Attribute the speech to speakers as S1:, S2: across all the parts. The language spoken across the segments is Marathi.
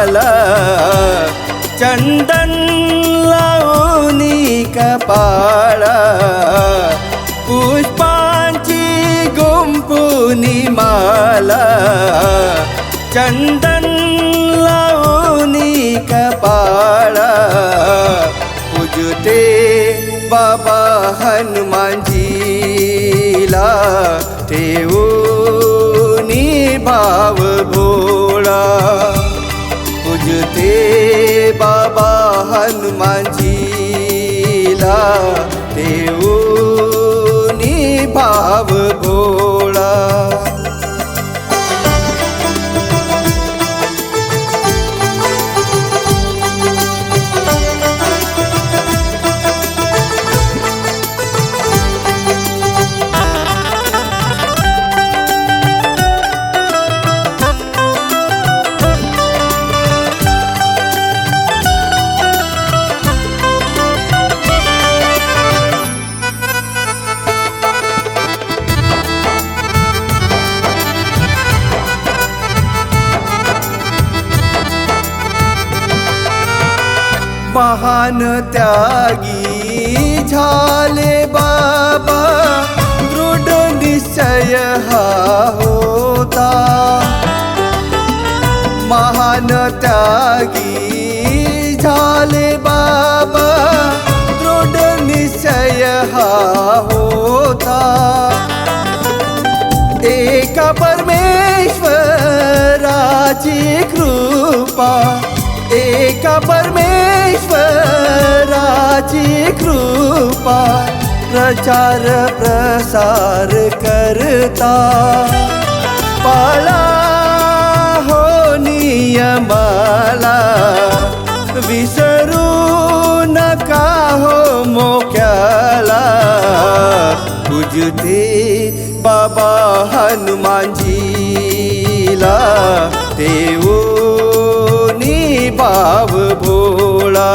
S1: कपाला चंदन लावणी कपाळा पुष्पांची गुंपुनी माला चंदन लावणी कपाळा पूजते बाबा हनुमानजीला ठेवूनी भाव महान त्यागी झाले बाबा दृढ निश्चय हा होता. महान त्यागी झाले बाबा दृढ निश्चय हा होता. एका परमेश्वराची कृपा एका परमेश्वराची कृपा प्रचार प्रसार करता? पाला हो नियमाला विसरू नका हो मोक्याला. पूजते बाबा हनुमानजीला देऊ बाव भोळा.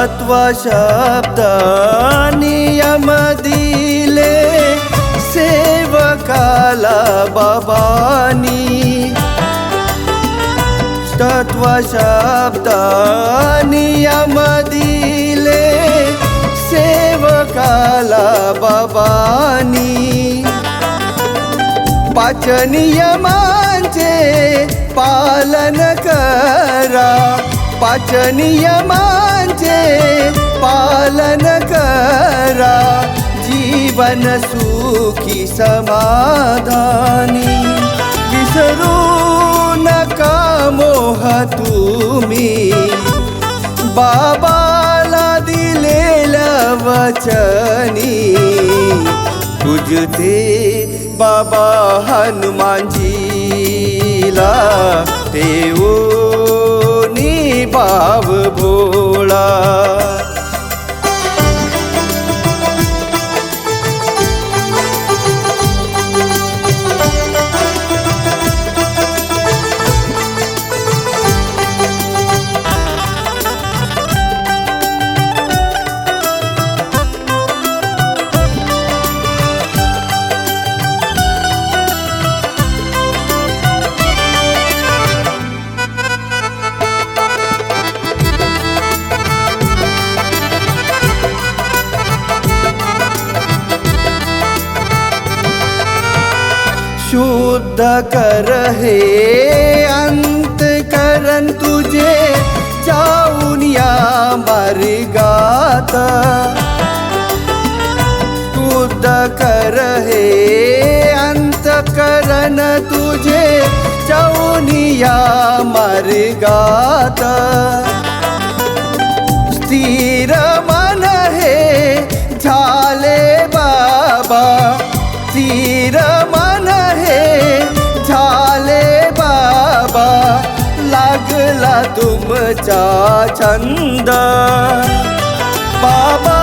S1: तत्व शब्द नियम दिले सेवकाला बाबानी. तत्व शब्द नियम दिले सेवकाला बाबानी. पाच नियमांचे पालन करा. पाच नियमांचे पालन करा जीवन सुखी समाधानी. विसरू नका मोह तुम्ही. बाबाला दिलेलं वचनी. पूजते बाबा हनुमानजीला देऊ पाव भोळा. शुद्ध कर हे अंत करन तुझे जाऊन या मार्गात. शुद्ध कर हे अंत करन तुझे जाऊन या मार्गात. स्थिर मन हे झाले बाबा स्थिर तुमचा छंद. बाबा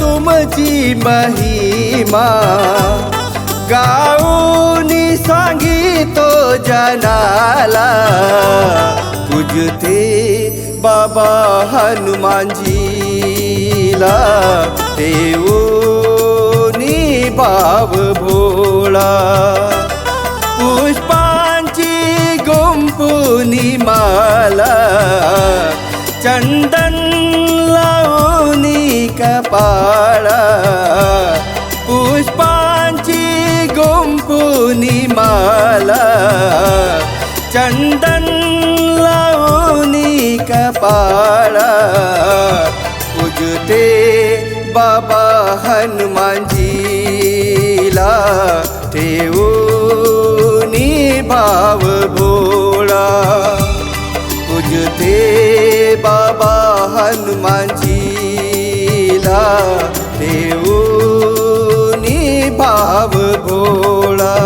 S1: तुमची महिमा. गाऊनी सांगितो जनाला पूजते बाबा हनुमानजीला. देऊनी बाब भोळा. झाला चंदन लावणी कपाळा पुष्पांची गुंपुनी माला चंदन लावणी कपाळा पूजते बाबा हनुमानजीला ठेवू भाव भोळा. दे बाबा हनुमानजीला ठेवूनी भाव भोळा.